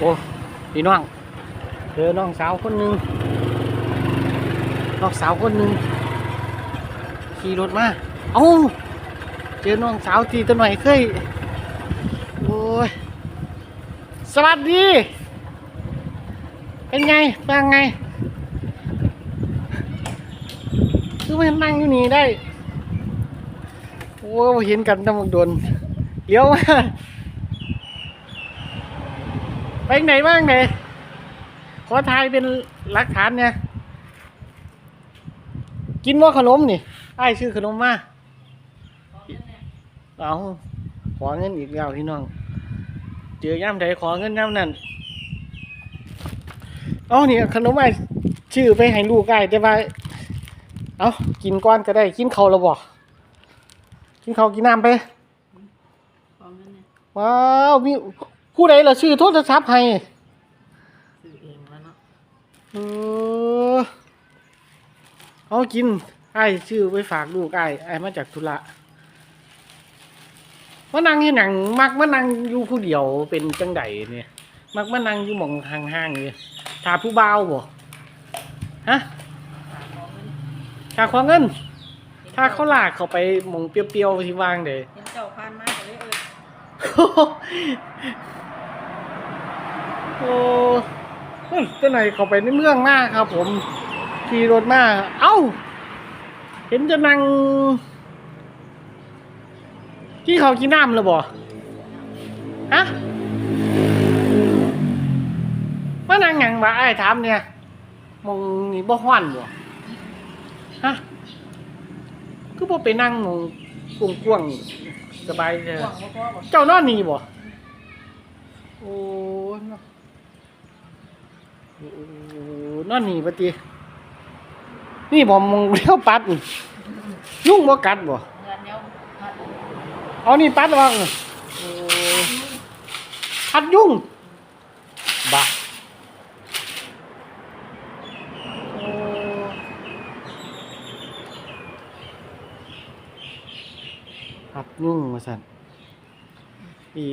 โอ้พี่น้องเจอน้องสาวคนหนึ่งน้องสาวคนหนึ่งขี่รถมา เอ้า เจอน้องสาวที่ตัวหน่อยเคย โอ้ย สวัสดี เป็นไงเป็นไง คือมันนั่งอยู่นี่ได้ โอ้เห็นกันตั้งโดนเลี้ยวมา ไปไหนบ้างไหนขอทายเป็นหลักฐานเนี่ย กินว่าขนมนี่ไอ้ายซื้อขนมมาเอาขอเงินอีกแล้วพี่น้อง เจอย่ำใดขอเงินย่ำนั่นเอานี่ขนมไอ้ชื่อไปให้ลูกไอ้แต่ว่าเอากินก้อนก็ได้ กินเขาวแล้วบ่กินเขาวกินน้ำไปของนั่นเนี่ยว้าวมี ผู้ใดล่ะชื่อโทรศัพท์ให้ซื้อเองแล้วเนาะเออเอากินไอ้ายชื่อไปฝากลูกไอ้ายไอ้ายมาจากธุระมานั่งที่หนังมักมานั่งอยู่ผู้เดียวเป็นจังไดเนี่ย มักมานั่งอยู่หมองห่างๆเนี่ยถาผู้บ่าวบ่ฮะฝากของเงินถ้าขอเงิน ถ้าเขาลากเขาไปหมองเปรี้ยวๆที่วางเด้ เห็นเจ้าพานมาก็เลยเออ โอ้เฮ้ยเจ้าไหนเขาไปในเมืองมากครับ ผมขี่รถมาเอ้า เห็นจะนั่งที่เขากินน้ำแล้วบ่ฮะมานั่งหยังบ่ไอ้ถามเนี่ยมองนี่บ่ฮ้อนบ่ฮะคือบ่ไปนั่งมองกว้างสบายเลยห่วงบ่พอบ่เจ้านอนนี่บ่โอ้ นโอ้นอนนี่ปะตินี่บ่มองเลี้ยวปัดนี่ยุ่งบ่กัดบ่เงินเนี้ยพัดเอานี่ปัดวางโอ้พัดยุ่งบ้าโอ้พัดยุ่งมาสั่นอี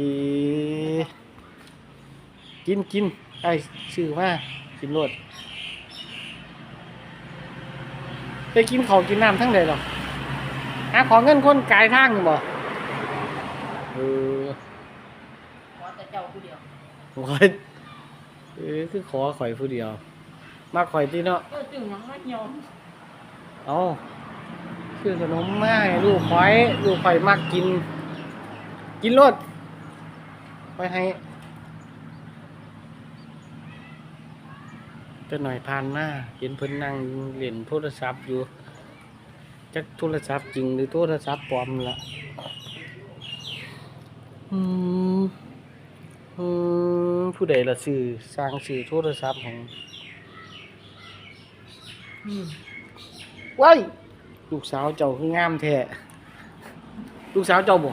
กินกินไอ้ชื่อว่า กินรดไปกินของกินน้ำทั้งใดหรอหาของเงินคนกายทางนี่บ่เออขอแต่เจ้าผู้เดียวขอยเออคือขอข่อยผู้เดียว มาข่อยที่เนาะเออจึงยังไม่ยอมเอาคือขนมมาให้ลูกข่อย ลูกข่อยมักกิน กินรดไปให้ จะหน่อยผ่านมาเห็นเพิ่นนั่งเล่นโทรศัพท์อยู่จักโทรศัพท์จริงหรือโทรศัพท์ปลอมละอืมอืมผู้ใดละสื่อสร้างสื่อโทรศัพท์ของอืมว้ายลูกสาวเจ้าคืองามแท้ลูกสาวเจ้าบ่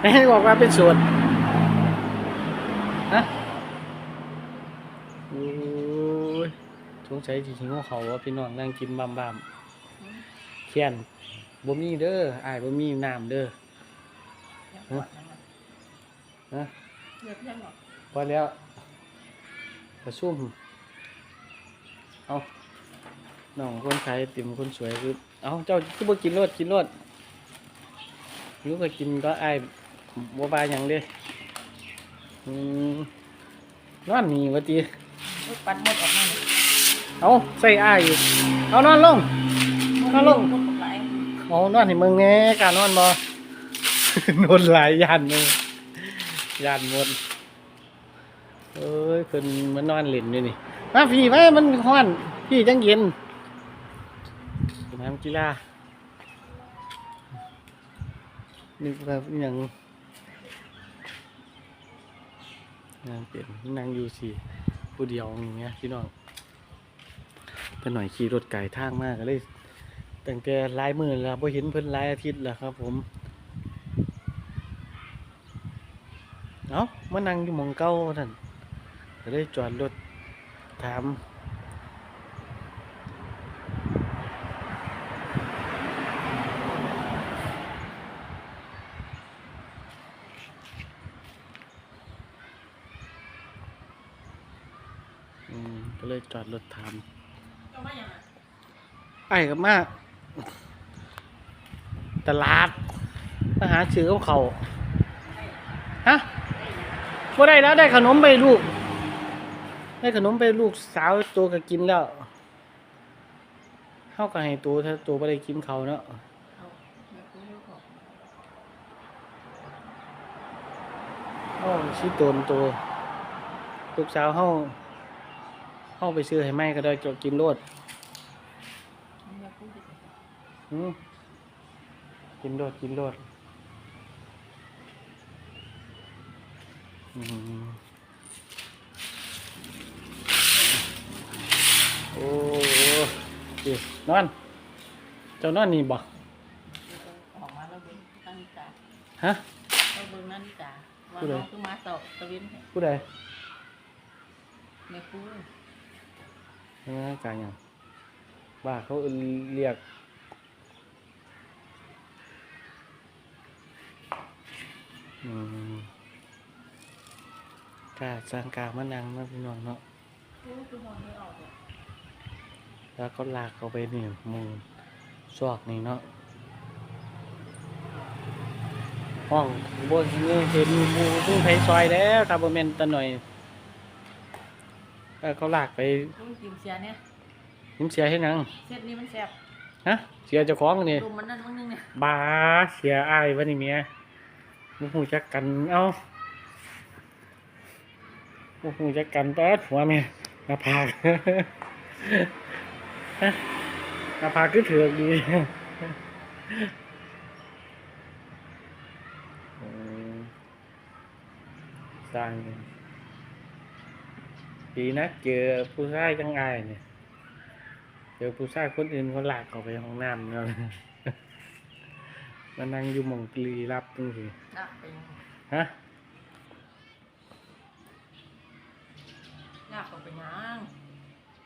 แม่บอกว่าเป็นโสวนฮะ โอ้ย สงสัยสิหิวเขาว่าพี่น้องนั่งกินบามบามเขียนบ่มีเด้ออ้ายบ่มีน้ำเด้อเลือดฮะเลือดยังหรอพอแล้วกระซุ่มเอาน้องคนขายติ่มคนสวยคือเอาเจ้าคือบ่กินรสกินรสหิวก็กินก็อ้ายบ่บาหยังเด้อืมนอนนี่ว่าติปัดหมดออกมา เนี่ยเอาใส่อ้ายอยู่เอานอนลง นอนลงพวกหลายเอานอนให้เมืองแหน่การนอนบ่ นอนหลายยานเลยยานหมดเอ้ยเพิ่นมานอนเล่นอยู่นี่มาพี่มามันฮ้อนพี่จังเย็นสนามกีฬานึกว่าอหย่างงานเปลี่ยนนั่งอยู่สิผู้เดียวอย่างเงี้ยพี่น้อง เพื่หน่อยขี่รถไก่ทางมากเลยตั้งแต่หลายมือแล้วพอเห็นเพิ่นลายอาทิตย์แล้วครับ ผมเอามานั่งอยู่มองเก้าท่านก็เลยจอดรถถามก็เลยจอดรถถาม ไอ้กับมาตลาดมาหาซื้อกับเขาฮะบ่ได้แล้วได้ขนมไปลูก ได้ขนมไปลูกสาวตัวก็กินแล้วเฮาก็ให้ตัวถ้าตัวบ่ได้กินเขาเนาะเอาแม่กูรู้ก่อนเฮาสิโตนตัวลูกสาวเฮา เฮาไปซื้อให้แม่ก็ได้จะกินโลดแม่กูจะอืมกินโลดกินโลดอืมโอ้โหดินอน เจ้านอนนี่บ่ออกมาแล้วเบิ่งนาฬิกาฮะเราเบิ่งนาฬิกาว่าผู้ใดน้องคือมาสอบตะเวนให้ผู้ใดแม่กูเออ การหยังว่าเขาเรียกกาสร้างกางมานังเนาะพี่น้องเนาะแล้วก็ลากเขาไปนี่หมูซอกนี่เนาะห้องบนนี่เห็นหมูตู้ไผซอยแล้วตาบเมนตะหน่อย แล้วเขาลากไปกูกินเสียเนี่ยยิ้มเสียให้นังเส้นนี้มันแซ่บฮะเสียเจ้าของนี่ดูมันนั่นมั้งนึงเนี่ยบาเสียอายวันนี้เมียมุหูจักกันเอ้ามุหูจักกันป้าดหัวเมียหน้าผากฮะหน้าผากคือเถือกดีอืมสร้างเนี่ย ดีนะเจอผู้ชายจังอายเนี่ยเจอผู้ชายคนอื่นเขาลากเขาไปห้องน้ำเนาะมานั่งอยู่หมองกลีรับจังสิน่ะไปยังฮะยากกว่าไปยัง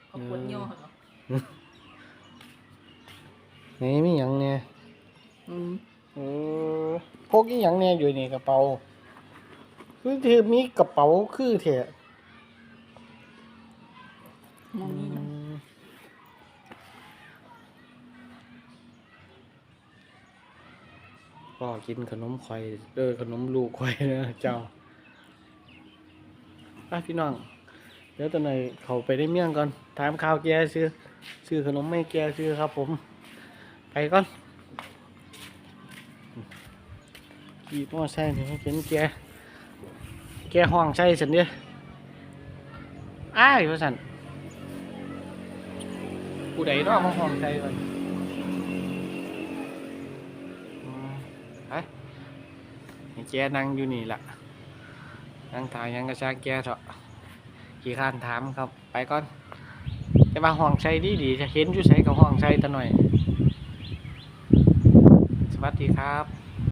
เขาปวดเหี่ยวเหรอนี่มีหยังเนี่ยอืมเออพกอีหยังเนี่ยอยู่ในกระเป๋า คือถือมีกระเป๋าคือเถอะ ก็กินขนมข่อยเดอขนมลูกข่อยนะเจ้าไปพี่น้อง เดี๋ยวตอนไหนเขาไปได้เมี่ยงก่อนถามข่าวแกซื้อ ซื้อขนมไม่แกซื้อครับผม ไปก่อนขี่มอไซค์นี่เห็นแก แกห้องใช่สันเดียอ้ายว่าสันผู้ใดเนาะมาห้องใช่ก่อนอืม ไปแกนั่งอยู่นี่ละนั่งถ่ายยังกระชากแกเถอะขี่ข้านถามครับ ไปก่อนแต่ว่าห้องใช้ดีดีจะเห็นอยู่ใช้กับห้องใช้ตะหน่อย สวัสดีครับ